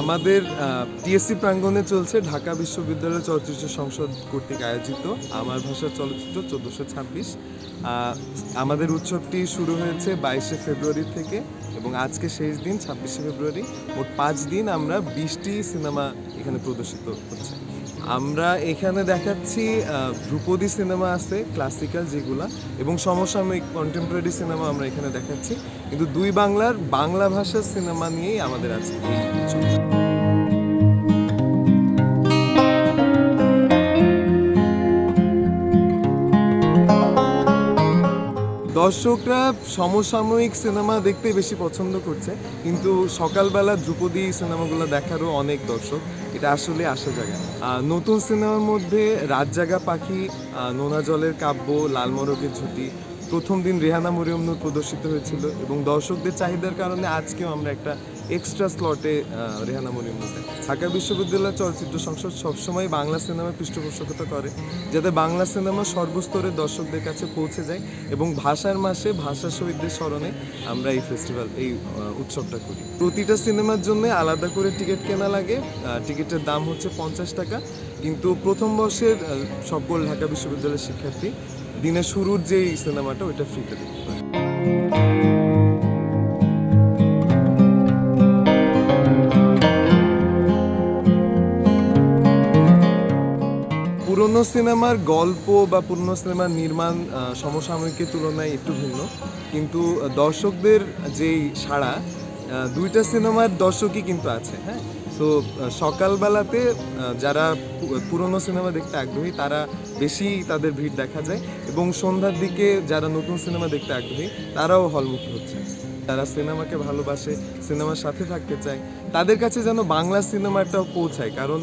আমাদের টিএসসি প্রাঙ্গণে চলছে ঢাকা বিশ্ববিদ্যালয় চলচ্চিত্র সংসদ কর্তৃক আয়োজিত। আমার ভাষার চলচ্চিত্র চোদ্দোশো ছাব্বিশ। আমাদের উৎসবটি শুরু হয়েছে বাইশে ফেব্রুয়ারি থেকে এবং আজকে শেষ দিন ছাব্বিশে ফেব্রুয়ারি। মোট পাঁচ দিন আমরা বিশটি সিনেমা এখানে প্রদর্শিত হচ্ছে। আমরা এখানে দেখাচ্ছি ধ্রুপদী সিনেমা আছে ক্লাসিক্যাল যেগুলা, এবং সমসাময়িক কন্টেম্পোরারি সিনেমা আমরা এখানে দেখাচ্ছি। কিন্তু দুই বাংলার বাংলা ভাষার সিনেমা নিয়েই আমাদের আজকে দর্শকরা সমসাময়িক সিনেমা দেখতে বেশি পছন্দ করছে, কিন্তু সকালবেলা ধ্রুপদী সিনেমাগুলো দেখারও অনেক দর্শক, এটা আসলে আসা জায়গা নতুন সিনেমার মধ্যে রাত জাগা পাখি নোনা জলের কাব্য, লাল মরকের ঝুঁটি, প্রথম দিন রেহানা মরিয়মনুর প্রদর্শিত হয়েছিল এবং দর্শকদের চাহিদার কারণে আজকেও আমরা একটা এক্সট্রা স্লটে রেহানা মরিয়ম নূর দেখাচ্ছি। ঢাকা বিশ্ববিদ্যালয় চলচ্চিত্র সংসদ সবসময় বাংলা সিনেমার পৃষ্ঠপোষকতা করে, যাতে বাংলা সিনেমা সর্বস্তরের দর্শকদের কাছে পৌঁছে যায় এবং ভাষার মাসে ভাষা শহীদদের স্মরণে আমরা এই ফেস্টিভ্যাল এই উৎসবটা করি। প্রতিটা সিনেমার জন্য আলাদা করে টিকিট কেনা লাগে টিকিটের দাম হচ্ছে পঞ্চাশ টাকা। কিন্তু প্রথম বর্ষের সকল ঢাকা বিশ্ববিদ্যালয়ের শিক্ষার্থী দিনের শুরুর যেই সিনেমাটা, ওইটা ফ্রিতে দেখতে পারে। পুরনো সিনেমার গল্প বা পুরনো সিনেমার নির্মাণ সমসাময়িকের তুলনায় একটু ভিন্ন। কিন্তু দর্শকদের যেই সাড়া দুইটা সিনেমার দর্শকই কিন্তু আছে হ্যাঁ? সো সকালবেলাতে যারা পুরনো সিনেমা দেখতে আগ্রহী, তারা বেশি তাদের ভিড় দেখা যায়। এবং সন্ধ্যার দিকে যারা নতুন সিনেমা দেখতে আগ্রহী, তারাও হলমুখী হচ্ছে। তারা সিনেমাকে ভালোবাসে, সিনেমার সাথে থাকতে চায়, তাদের কাছে যেন বাংলা সিনেমাটাও পৌঁছায়। কারণ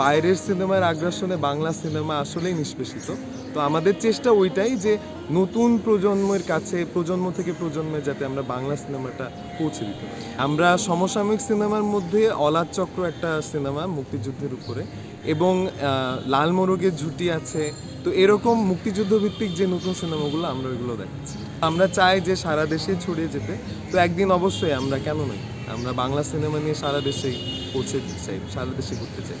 বাইরের সিনেমার আগ্রাসনে বাংলা সিনেমা আসলেই নিষ্পেষিত। তো আমাদের চেষ্টা ওইটাই যে নতুন প্রজন্মের কাছে, প্রজন্ম থেকে প্রজন্মে যাতে আমরা বাংলা সিনেমাটা পৌঁছে দিতে আমরা সমসাময়িক সিনেমার মধ্যে অলাদ চক্র একটা সিনেমা মুক্তিযুদ্ধের উপরে এবং লাল মোরগের ঝুটি আছে। তো এরকম মুক্তিযুদ্ধ ভিত্তিক যে নতুন সিনেমাগুলো আমরা ওইগুলো দেখাচ্ছি। আমরা চাই যে সারা দেশে ছড়িয়ে যেতে। তো একদিন অবশ্যই আমরা কেন নই? আমরা বাংলা সিনেমা নিয়ে সারা দেশেই পৌঁছে দিতে চাই, সারা দেশে ঘুরতে চাই।